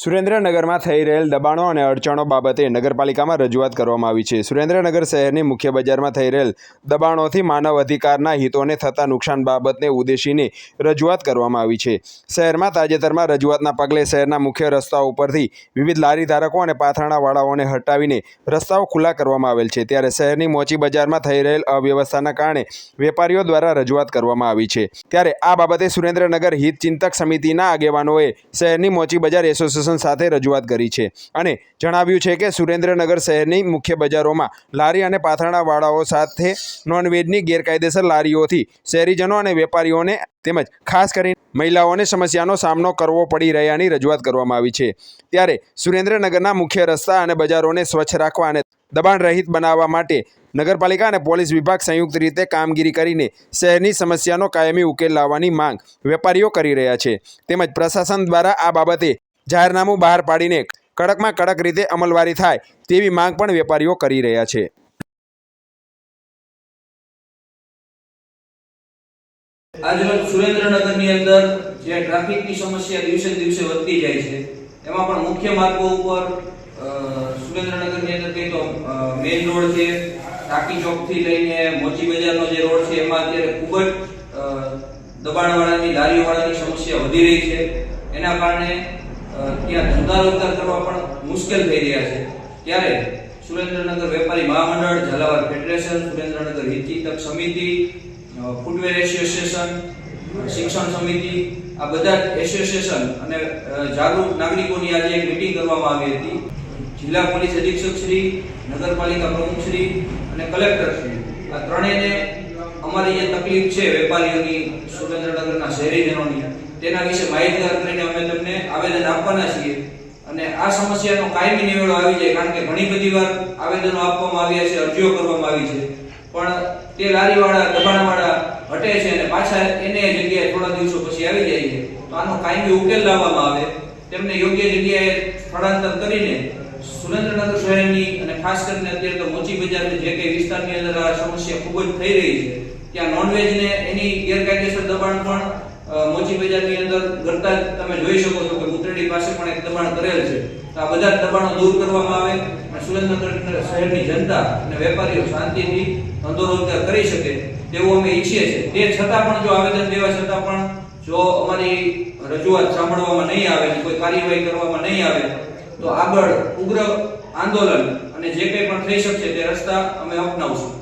સુરેન્દ્રનગરમાં થઈ રહેલ દબાણો અને અડચણો બાબતે નગરપાલિકામાં રજૂઆત કરવામાં આવી છે. સુરેન્દ્રનગર શહેરની મુખ્ય બજારમાં થઈ રહેલ દબાણોથી માનવ અધિકારના હિતોને થતા નુકસાન બાબતને ઉદ્દેશીને રજૂઆત કરવામાં આવી છે. શહેરમાં તાજેતરમાં રજૂઆતના પગલે શહેરના મુખ્ય રસ્તાઓ ઉપરથી વિવિધ લારી ધારકો અને પાથરણાવાળાઓને હટાવીને રસ્તાઓ ખુલ્લા કરવામાં આવેલ છે. ત્યારે શહેરની મોચી બજારમાં થઈ રહેલ અવ્યવસ્થાના કારણે વેપારીઓ દ્વારા રજૂઆત કરવામાં આવી છે. ત્યારે આ બાબતે સુરેન્દ્રનગર હિતચિંતક સમિતિના આગેવાનોએ શહેરની મોચી બજાર એસોસિએશન સાથે રજૂઆત કરી છે અને જણાવ્યું છે કે સુરેન્દ્રનગર શહેરની મુખ્ય બજારોમાં લારી અને પાથરણાવાળાઓ સાથે નોનવેજની ગેરકાયદેસર લારીઓથી શહેરીજનો અને વેપારીઓને તેમજ ખાસ કરીને મહિલાઓને સમસ્યાનો સામનો કરવો પડી રહ્યાની રજૂઆત કરવામાં આવી છે. ત્યારે સુરેન્દ્રનગરના મુખ્ય રસ્તા અને બજારોને સ્વચ્છ રાખવા અને દબાણ રહિત બનાવવા માટે નગરપાલિકા અને પોલીસ વિભાગ સંયુક્ત રીતે કામગીરી કરીને શહેરની સમસ્યાનો કાયમી ઉકેલ લાવવાની માંગ વેપારીઓ કરી રહ્યા છે. તેમજ પ્રશાસન દ્વારા આ બાબતે જાહેરનામું બહાર પાડીને કડકમાં કડક રીતે અમલવારી થાય તેવી માંગ પણ વેપારીઓ કરી રહ્યા છે. આજરોજ સુરેન્દ્રનગરની અંદર જે ટ્રાફિકની સમસ્યા દિવસે દિવસે વધતી જાય છે, એમાં પણ મુખ્ય માર્ગો ઉપર સુરેન્દ્રનગરની અંદર કઈ તો મેઇન રોડ છે, ટાંકી ચોકથી લઈને મોચી બજારનો જે રોડ છે, એમાં અત્યારે ખૂબ જ દબાણવાળાની, લારીઓવાળાની સમસ્યા વધી રહી છે. એના કારણે ત્યાં ધંધા રોજગાર કરવા પણ મુશ્કેલ થઈ રહ્યા છે. ત્યારે સુરેન્દ્રનગર વેપારી મહામંડળ, ઝાલાવાડ ફેડરેશન, સુરેન્દ્રનગર હિતચિંતક સમિતિ ફૂટવેર એસોસિએશન, શિક્ષણ સમિતિ, આ બધા એસોસિએશન અને જાગૃત નાગરિકોની આજે એક મિટિંગ કરવામાં આવી હતી. જિલ્લા પોલીસ અધિક્ષક શ્રી, નગરપાલિકા પ્રમુખ શ્રી અને કલેક્ટર શ્રી. આ ત્રણેયને અમારી જે તકલીફ છે વેપારીઓની, સુરેન્દ્રનગરના શહેરીજનોની. તેના વિશે માહિતગાર કરીને અમે તમને આવેદન આપવાના છીએ. અને આ સમસ્યાનો કાયમી નિવેડો આવી જાય કારણ કે ઘણી બધી વાર આવેદનો આપવામાં આવ્યા છે, અરજીઓ કરવામાં આવી છે. પણ તે લારીવાળા, દબાણવાળા હટે છે અને પાછા એને જગ્યાએ થોડા દિવસો પછી આવી જાય છે. તો આનો કાયમી ઉકેલ લાવવામાં આવે. તેમને યોગ્ય જગ્યાએ સ્થળાંતર કરીને સુરેન્દ્રનગર શહેરની અને ખાસ કરીને અત્યારે તો મોચી બજારની જે કઈ વિસ્તારની અંદર આ સમસ્યા ખૂબ જ થઈ રહી છે. ત્યાં નોનવેજને એની ગેરકાયદેસર દબાણ પણ મોચી બજારની અંદર કરતા તમે જોઈ શકો છો કે ઉતરડી પાસે પણ એક દબાણ કરેલ છે. તો આ બધા દબાણો દૂર કરવામાં આવે અને સુરેન્દ્રનગર શહેરની જનતા અને વેપારીઓ શાંતિથી ધંધો રોજગાર કરી શકે તેવું અમે ઈચ્છીએ છીએ. તે છતાં પણ જો આવેદન દેવા છતાં પણ જો અમારી રજૂઆત સાંભળવામાં નહીં આવે કોઈ કાર્યવાહી કરવામાં નહીં આવે તો આગળ ઉગ્ર આંદોલન અને જે કંઈ પણ થઈ શકશે તે રસ્તા અમે અપનાવશું.